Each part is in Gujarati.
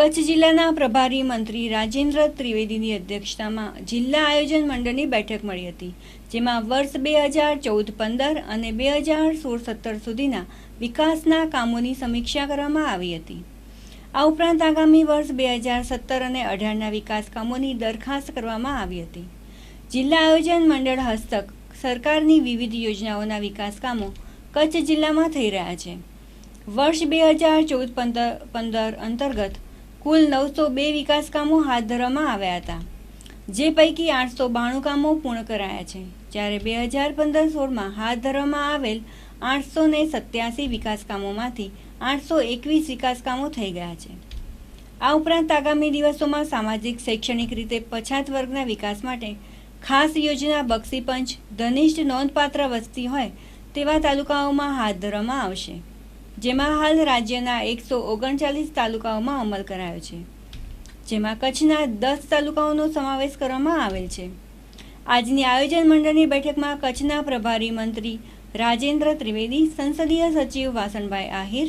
કચ્છ જિલ્લાના પ્રભારી મંત્રી રાજેન્દ્ર ત્રિવેદીની અધ્યક્ષતામાં જિલ્લા આયોજન મંડળની બેઠક મળી હતી, જેમાં વર્ષ બે હજાર ચૌદ પંદર અને બે હજાર સોળ સત્તર સુધીના વિકાસના કામોની સમીક્ષા કરવામાં આવી હતી. આ ઉપરાંત આગામી વર્ષ બે હજાર સત્તર અને અઢારના વિકાસ કામોની દરખાસ્ત કરવામાં આવી હતી. જિલ્લા આયોજન મંડળ હસ્તક સરકારની વિવિધ યોજનાઓના વિકાસ કામો કચ્છ જિલ્લામાં થઈ રહ્યા છે. વર્ષ બે હજાર ચૌદ પંદર અંતર્ગત કુલ નવસો બે વિકાસ કામો હાથ ધરવામાં આવ્યા હતા, જે પૈકી આઠસો બાણું કામો પૂર્ણ કરાયા છે, જ્યારે બે હજાર પંદર સોળમાં હાથ ધરવામાં આવેલ આઠસો ને સત્યાસી વિકાસ કામોમાંથી આઠસો એકવીસ વિકાસ કામો થઈ ગયા છે. આ ઉપરાંત આગામી દિવસોમાં સામાજિક, શૈક્ષણિક રીતે પછાત વર્ગના વિકાસ માટે ખાસ યોજના બક્ષી પંચ, ધનિષ્ઠ નોંધપાત્ર વસ્તી હોય તેવા તાલુકાઓમાં હાથ ધરવામાં આવશે. જેમાં હાલ રાજ્યના એકસો ઓગણચાલીસ તાલુકાઓમાં અમલ કરાયો છે. જેમાં કચ્છના દસ તાલુકાઓનો સમાવેશ કરવામાં આવેલ છે. આજની આયોજન મંડળની બેઠકમાં કચ્છના પ્રભારી મંત્રી રાજેન્દ્ર ત્રિવેદી, સંસદીય સચિવ વાસણભાઈ આહિર,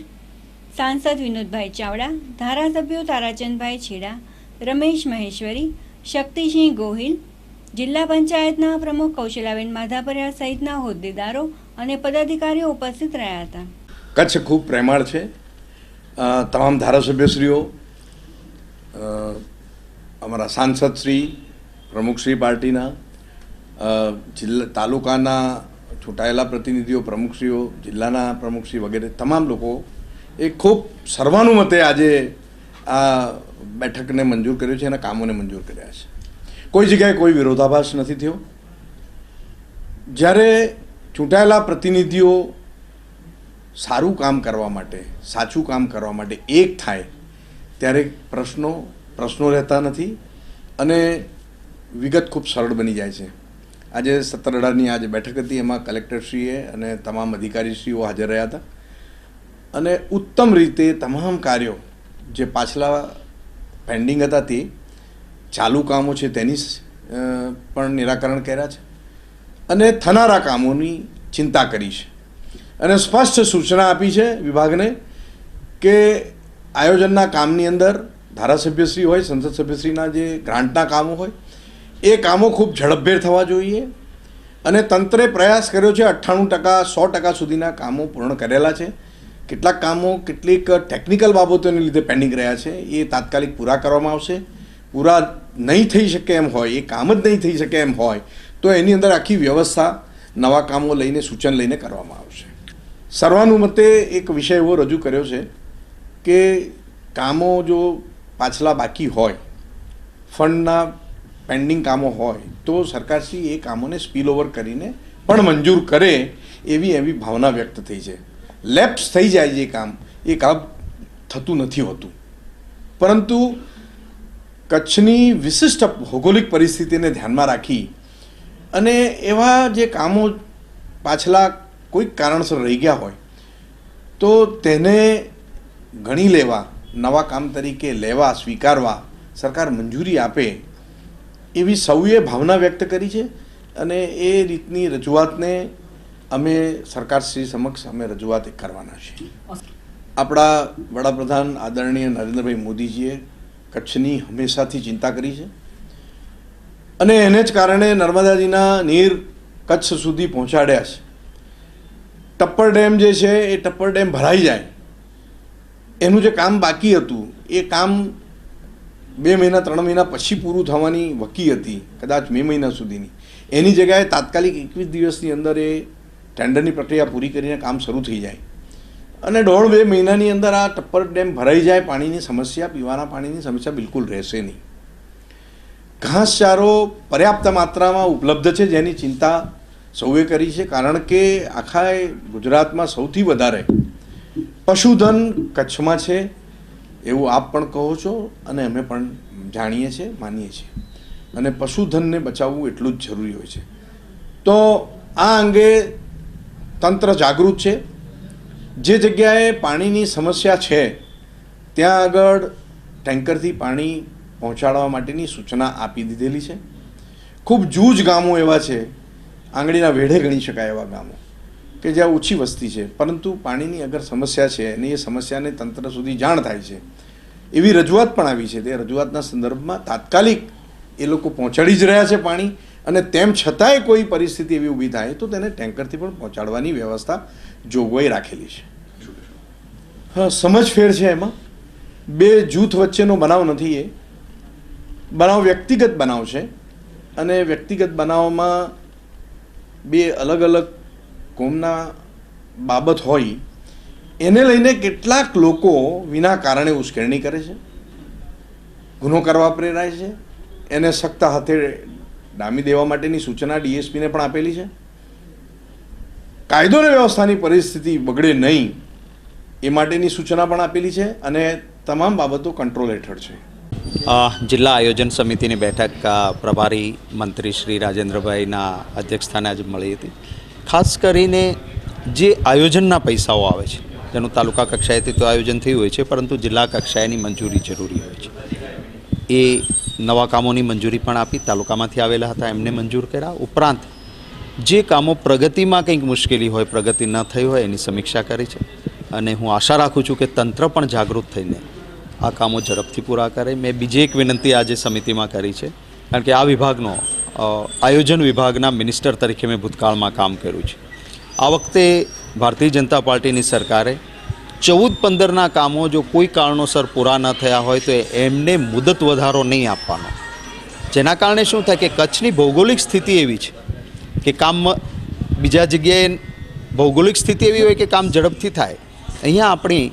સાંસદ વિનોદભાઈ ચાવડા, ધારાસભ્યો તારાચંદભાઈ છેડા, રમેશ મહેશ્વરી, શક્તિસિંહ ગોહિલ, જિલ્લા પંચાયતના પ્રમુખ કૌશલાબેન માધાપરિયા સહિતના હોદ્દેદારો અને પદાધિકારીઓ ઉપસ્થિત રહ્યા હતા. કચ્છ ખૂબ પ્રેમાળ છે. તમામ ધારાસભ્યશ્રીઓ અમારા સાંસદશ્રી પ્રમુખશ્રી પાર્ટીના જિલ્લા, તાલુકાના ચૂંટાયેલા પ્રતિનિધિઓ પ્રમુખશ્રીઓ જિલ્લાના પ્રમુખશ્રી વગેરે તમામ લોકો એ ખૂબ સર્વાનુમતે આજે આ બેઠકને મંજૂર કર્યો છે અને કામોને મંજૂર કર્યા છે. કોઈ જગ્યાએ કોઈ વિરોધાભાસ નથી થયો. જ્યારે ચૂંટાયેલા પ્રતિનિધિઓ સારું કામ કરવા માટે, સાચું કામ કરવા માટે એક થાય, ત્યારે પ્રશ્નો પ્રશ્નો રહેતા નથી અને વિગત ખૂબ સરળ બની જાય છે. આજે સત્તર અઢારની આજે બેઠક હતી, એમાં કલેક્ટરશ્રીએ અને તમામ અધિકારીશ્રીઓ હાજર રહ્યા હતા. અને ઉત્તમ રીતે તમામ કાર્યો જે પાછલા પેન્ડિંગ હતા તે ચાલુ કામો છે તેની પણ નિરાકરણ કર્યા છે. અને થનારા કામોની ચિંતા કરી છે. અને સ્પષ્ટ સૂચના આપી છે વિભાગને કે આયોજનના કામની અંદર ધારાસભ્યશ્રી હોય, સંસદ સભ્યશ્રીના જે ગ્રાન્ટના કામો હોય, એ કામો ખૂબ ઝડપભેર થવા જોઈએ અને તંત્રે પ્રયાસ કર્યો છે અઠ્ઠાણું ટકા, સો ટકા સુધીના કામો પૂર્ણ કરેલા છે. કેટલાક કામો કેટલીક ટેકનિકલ બાબતોને લીધે પેન્ડિંગ રહ્યા છે. એ તાત્કાલિક પૂરા કરવામાં આવશે. પૂરા નહીં થઈ શકે એમ હોય, એ કામ જ નહીં થઈ શકે એમ હોય, તો એની અંદર આખી વ્યવસ્થા, નવા કામો લઈને સૂચન લઈને કરવામાં આવશે. સર્વાનુમતે એક વિષય એવો રજૂ કર્યો છે કે કામો જો પાછલા બાકી હોય, ફંડના પેન્ડિંગ કામો હોય, તો સરકારશ્રી એ કામોને સ્પીલ ઓવર કરીને પણ મંજૂર કરે એવી એવી ભાવના વ્યક્ત થઈ છે. લેપ્સ થઈ જાય જે કામ, એ કામ થતું નથી હોતું. પરંતુ કચ્છની વિશિષ્ટ ભૌગોલિક પરિસ્થિતિને ધ્યાનમાં રાખી અને એવા જે કામો પાછલા કોઈક કારણસર રહી ગયા હોય, તો તેને ગણી લેવા, નવા કામ તરીકે લેવા, સ્વીકારવા સરકાર મંજૂરી આપે એવી સૌએ ભાવના વ્યક્ત કરી છે અને એ રીતની રજૂઆતને અમે સરકારશ્રી સમક્ષ અમે રજૂઆત કરવાના છીએ આપણા વડાપ્રધાન આદરણીય નરેન્દ્રભાઈ મોદીજીએ કચ્છની હંમેશાથી ચિંતા કરી છે અને એને જ કારણે નર્મદાજીના નીર કચ્છ સુધી પહોંચાડ્યા છે. ટપ્પર ડેમ જે છે, એ ટપ્પર ડેમ ભરાઈ જાય. એનું જે કામ બાકી હતું, એ કામ બે મહિના, ત્રણ મહિના પછી પૂરું થવાની વકી હતી, કદાચ મે મહિના સુધીની. એની જગ્યાએ તાત્કાલિક એકવીસ દિવસની અંદર એ ટેન્ડરની પ્રક્રિયા પૂરી કરીને કામ શરૂ થઈ જાય. અને દોઢ બે મહિનાની અંદર આ ટપ્પર ડેમ ભરાઈ જાય, પાણીની સમસ્યા, પીવાના પાણીની સમસ્યા બિલકુલ રહેશે નહીં. ઘાસચારો પર્યાપ્ત માત્રામાં ઉપલબ્ધ છે, જેની ચિંતા સૌએ કરી છે, કારણ કે આખા ગુજરાતમાં સૌથી વધારે પશુધન કચ્છમાં છે, એવું આપ પણ કહો છો અને અમે પણ જાણીએ છીએ, માનીએ છીએ. અને પશુધનને બચાવવું એટલું જ જરૂરી હોય છે. તો આ અંગે તંત્ર જાગૃત છે. જે જગ્યાએ પાણીની સમસ્યા છે, ત્યાં આગળ ટેન્કરથી પાણી પહોંચાડવા માટેની સૂચના આપી દીધેલી છે. ખૂબ જૂજ ગામો એવા છે આંગળીના વેઢે ગણી શકાય એવા ગામો, કે જ્યાં ઓછી વસ્તી છે. પરંતુ પાણીની અગર સમસ્યા છે અને એ સમસ્યાને તંત્ર સુધી જાણ થાય છે, એવી રજૂઆત પણ આવી છે તે રજૂઆતના સંદર્ભમાં તાત્કાલિક એ લોકો પહોંચાડી જ રહ્યા છે પાણી અને તેમ છતાંય કોઈ પરિસ્થિતિ એવી ઊભી થાય તો તેને ટેન્કરથી પણ પહોંચાડવાની વ્યવસ્થા જોગવાઈ રાખેલી છે. હા સમજફેર છે એમાં. બે જૂથ વચ્ચેનો બનાવ નથી એ. બનાવ વ્યક્તિગત બનાવ છે અને વ્યક્તિગત બનાવમાં બે અલગ અલગ કોમના બાબત હોય, એને લઈને કેટલાક લોકો વિના કારણે ઉશ્કેરણી કરે છે, ગુનો કરવા પ્રેરાય છે, એને સખ્ત હાથે ડામી દેવા માટેની સૂચના ડીએસપીને પણ આપેલી છે. કાયદો અને વ્યવસ્થાની પરિસ્થિતિ બગડે નહીં એ માટેની સૂચના પણ આપેલી છે અને તમામ બાબતો કંટ્રોલ હેઠળ છે. જિલ્લા આયોજન સમિતિની બેઠક પ્રભારી મંત્રી શ્રી રાજેન્દ્રભાઈના અધ્યક્ષસ્થાને આજે મળી હતી. ખાસ કરીને જે આયોજનના પૈસાઓ આવે છે, જેનું તાલુકા કક્ષાએથી તો આયોજન થયું હોય છે, પરંતુ જિલ્લા કક્ષાએની મંજૂરી જરૂરી હોય છે. એ નવા કામોની મંજૂરી પણ આપી તાલુકામાંથી આવેલા હતા, એમને મંજૂર કર્યા. ઉપરાંત જે કામો પ્રગતિમાં કંઈક મુશ્કેલી હોય, પ્રગતિ ન થઈ હોય એની સમીક્ષા કરી છે. અને હું આશા રાખું છું કે તંત્ર પણ જાગૃત થઈને આ કામો ઝડપથી પૂરા કરે. મેં બીજી એક વિનંતી આજે સમિતિમાં કરી છે. કારણ કે આ વિભાગનો આયોજન વિભાગના મિનિસ્ટર તરીકે મેં ભૂતકાળમાં કામ કર્યું છે. આ વખતે ભારતીય જનતા પાર્ટીની સરકારે ચૌદ પંદરના કામો જો કોઈ કારણોસર પૂરા ન થયા હોય તો એમને મુદત વધારો નહીં આપવાનો. જેના કારણે શું થાય કે કચ્છની ભૌગોલિક સ્થિતિ એવી છે કે કામ બીજા જગ્યાએ ભૌગોલિક સ્થિતિ એવી હોય કે કામ ઝડપથી થાય. અહીંયા આપણી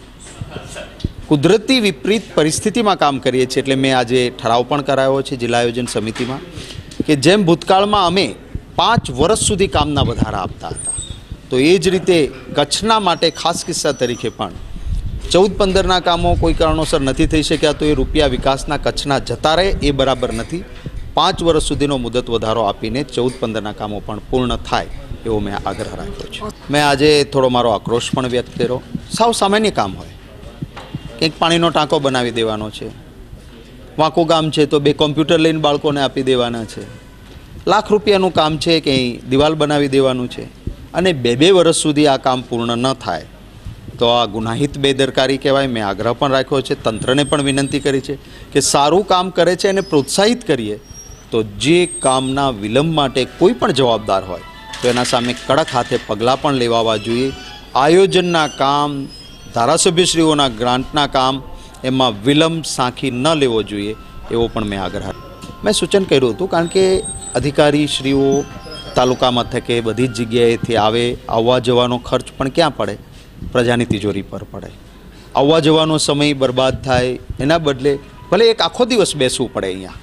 કુદરતી વિપરીત પરિસ્થિતિમાં કામ કરીએ છીએ. એટલે મેં આજે ઠરાવ પણ કરાયો છે જિલ્લા આયોજન સમિતિમાં કે જેમ ભૂતકાળમાં અમે પાંચ વર્ષ સુધી કામના વધારા આપતા હતા, તો એ જ રીતે કચ્છના માટે ખાસ કિસ્સા તરીકે પણ ચૌદ પંદરના કામો કોઈ કારણોસર નથી થઈ શક્યા, તો એ રૂપિયા વિકાસના કચ્છના જતા રહે એ બરાબર નથી. પાંચ વર્ષ સુધીનો મુદત વધારો આપીને ચૌદ પંદરના કામો પણ પૂર્ણ થાય એવો મેં આગ્રહ રાખ્યો છે. મેં આજે થોડો મારો આક્રોશ પણ વ્યક્ત કર્યો. સાવ સામાન્ય કામ હોય. કંઈક પાણીનો ટાંકો બનાવી દેવાનો છે. વાંકો ગામ છે તો બે કોમ્પ્યુટર લઈને બાળકોને આપી દેવાના છે. લાખ રૂપિયાનું કામ છે કે દિવાલ બનાવી દેવાનું છે. અને બે બે વર્ષ સુધી આ કામ પૂર્ણ ન થાય. તો આ ગુનાહિત બેદરકારી કહેવાય. મેં આગ્રહ પણ રાખ્યો છે. તંત્રને પણ વિનંતી કરી છે કે સારું કામ કરે છે એને પ્રોત્સાહિત કરીએ. તો જે કામના વિલંબ માટે કોઈ પણ જવાબદાર હોય, તો એના સામે કડક હાથે પગલાં પણ લેવાવા જોઈએ. આયોજનના કામ ધારાસભ્યશ્રીઓના ગ્રાન્ટના કામ એમાં વિલંબ સાંખી ન લેવો જોઈએ એવો પણ મેં આગ્રહ મેં સૂચન કર્યું હતું કારણ કે અધિકારીશ્રીઓ તાલુકા મથકે બધી જ જગ્યાએથી આવે, આવવા જવાનો ખર્ચ પણ ક્યાં પડે? પ્રજાની તિજોરી પર પડે. આવવા જવાનો સમય બરબાદ થાય એના બદલે ભલે એક આખો દિવસ બેસવું પડે અહીંયા.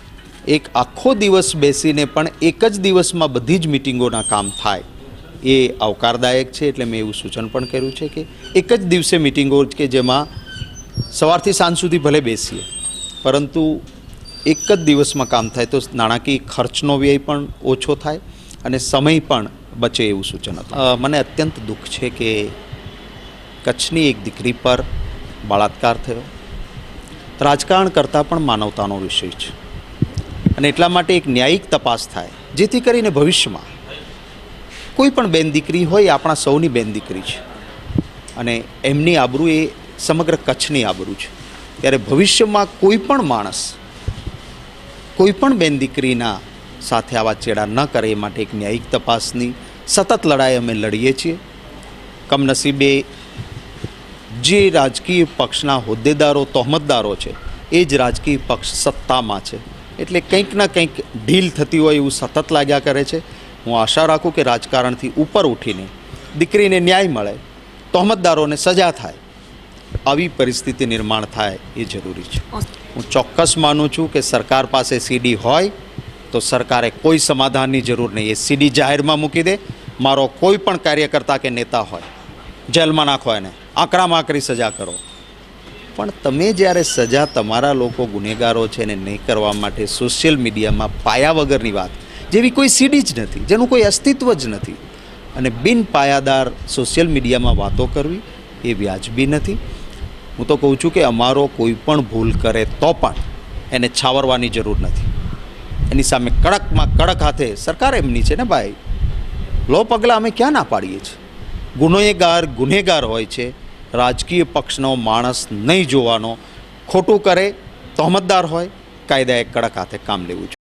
એક આખો દિવસ બેસીને પણ એક જ દિવસમાં બધી જ મિટિંગોના કામ થાય. એ આવકારદાયક છે એટલે મેં એવું સૂચન પણ કર્યું છે કે એક જ દિવસે મિટિંગો કે જેમાં સવારથી સાંજ સુધી ભલે બેસીએ, પરંતુ એક જ દિવસમાં કામ થાય તો નાણાકીય ખર્ચનો વ્યય પણ ઓછો થાય અને સમય પણ બચે એવું સૂચન હતું. મને અત્યંત દુઃખ છે કે કચ્છની એક દીકરી પર બળાત્કાર થયો. રાજકારણ કરતાં પણ માનવતાનો વિષય છે. અને એટલા માટે એક ન્યાયિક તપાસ થાય, જેથી કરીને ભવિષ્યમાં કોઈ પણ બેન દીકરી હોય આપણા સૌની બેન દીકરી છે. અને એમની આબરૂ એ સમગ્ર કચ્છની આબરૂ છે. ત્યારે ભવિષ્યમાં કોઈ પણ માણસ, કોઈ પણ બેન દીકરીના સાથે આવા ચેડા ન કરે એ માટે એક ન્યાયિક તપાસની સતત લડાઈ અમે લડીએ છીએ. કમનસીબે જે રાજકીય પક્ષના હોદ્દેદારો, તોહમતદારો છે, એ જ રાજકીય પક્ષ સત્તામાં છે. એટલે કંઈક ના કંઈક ઢીલ થતી હોય એવું સતત લાગ્યા કરે છે. હું આશા રાખું કે રાજકારણથી ઉપર ઉઠીને દીકરીને ન્યાય મળે તોહમતદારોને સજા થાય આવી પરિસ્થિતિ નિર્માણ થાય એ જરૂરી છે. હું ચોક્કસ માનું છું કે સરકાર પાસે સીડી હોય તો સરકારે કોઈ સમાધાનની જરૂર નહીં. એ સીડી જાહેરમાં મૂકી દે. મારો કોઈ પણ કાર્યકર્તા કે નેતા હોય જેલમાં નાખો એને. આકરામાં આકરી સજા કરો. પણ તમે જ્યારે સજા તમારા લોકો ગુનેગારો છે એને નહીં કરવા માટે સોશિયલ મીડિયામાં પાયા વગરની વાત જેવી કોઈ સીડી જ નથી, જેનું કોઈ અસ્તિત્વ જ નથી. અને બિન પાયાદાર સોશિયલ મીડિયામાં વાતો કરવી એ વ્યાજબી નથી. હું તો કહું છું કે અમારો કોઈ પણ ભૂલ કરે તો પણ એને છાવરવાની જરૂર નથી. એની સામે કડકમાં કડક હાથે, સરકાર એમની છે ને ભાઈ, લો પગલાં અમે ક્યાં ના પાડીએ છીએ? ગુનેગાર ગુનેગાર હોય છે, રાજકીય પક્ષનો માણસ નહીં જોવાનો, ખોટું કરે તહોમતદાર હોય, કાયદાએ કડક હાથે કામ લેવું જોઈએ.